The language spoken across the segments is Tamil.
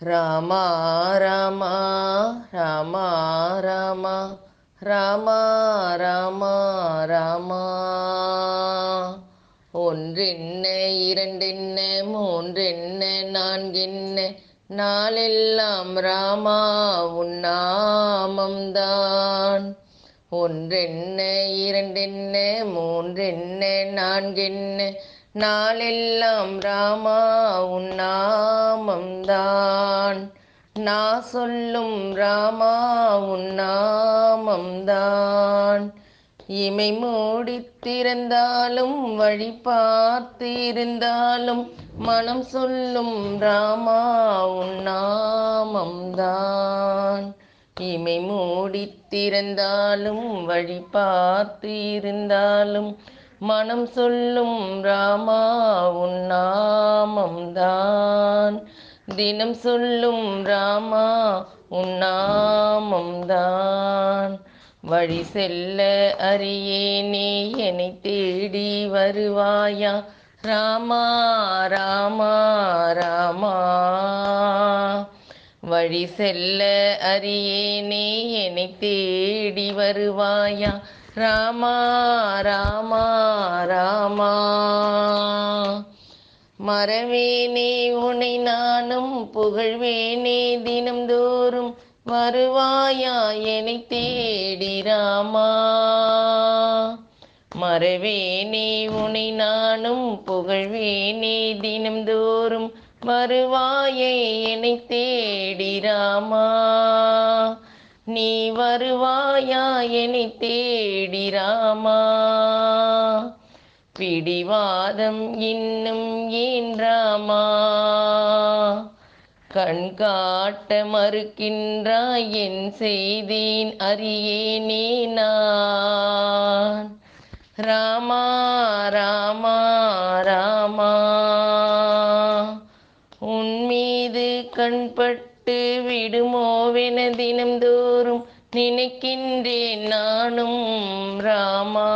ராமா ராமா ராமா ராமா ராமா ராமா ராமா. ஒன்றென்ன இரண்டென்ன மூன்றென்ன நான்கென்ன நாளெல்லாம் ராமா உன்னாமம்தான் ஒன்றென்ன இரண்டென்ன மூன்றென்ன நான்கென்ன நாளெல்லாம் ராமா உன் நாமம்தான். நான் சொல்லும் ராமா உன் நாமம்தான். இமை மூடித்திருந்தாலும் வழி பார்த்திருந்தாலும் மனம் சொல்லும் ராமா உன் நாமம்தான். இமை மூடித்திருந்தாலும் வழி பார்த்திருந்தாலும் இருந்தாலும் மனம் சொல்லும் ராமா உன்னாமம்தான் தினம் சொல்லும் ராமா உன்னாமம்தான் வழி செல்ல அறியேனே என்னை தேடி வருவாயா? ராமா ராமா ராமா. வழி செல்ல அறியேனே என்னை தேடி வருவாயா? ராமா ராமா ராமா. மறவேனே உனை நானும் புகழ்வேனே தினம்தோறும். வருவாயா என்னை தேடி ராமா. மறவேனே உனை நானும் புகழ்வேனே தினம்தோறும். வருவாயை என்னை தேடி ராமா. நீ வருவாயா எனி தேடி ராமா? பிடிவாதம் இன்னும் ஏன் ராமா? கண் காட்ட மறுக்கின்றாய் என் செய்தேன் அறியேனே நான். ராமா ராமா ராமா. கண்பட்டு விடுமோவென தினம்தோறும் நினைக்கின்றேன் நானும் ராமா.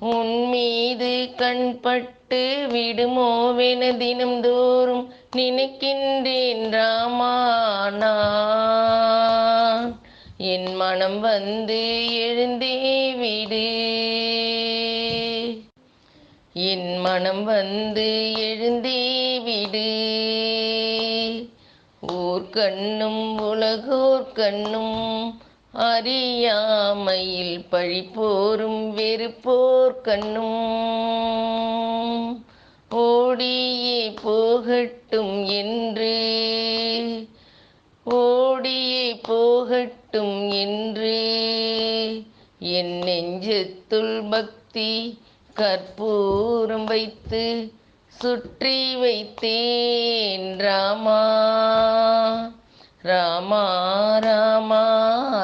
உன் மீது கண்பட்டு விடுமோவென தினம்தோறும் நினைக்கின்றேன் ராமா நான். என் மனம் வந்து எழுந்தே விடு. என் மனம் வந்து எழுந்தே விடு. கண்ணும் உலகோர் கண்ணும் அறியாமையில் பழிப்போரும் வெறுப்போர் கண்ணும். ஓடியே போகட்டும் என்று ஓடியே போகட்டும் என்று. என் நெஞ்சத்துள் பக்தி கற்பூரம் வைத்து சுற்றி வைத்தேன் ராமா ராமா ராமா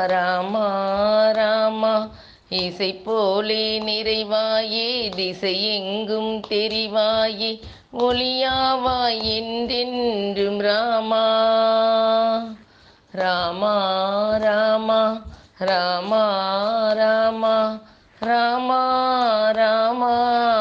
ராமா ராமா. இசை போலே நிறைவாயே திசை எங்கும் தெரிவாயே ஒளியாவாய் என்றென்றும் ராமா. ராமா ராமா ராமா ராமா ராமா ராமா.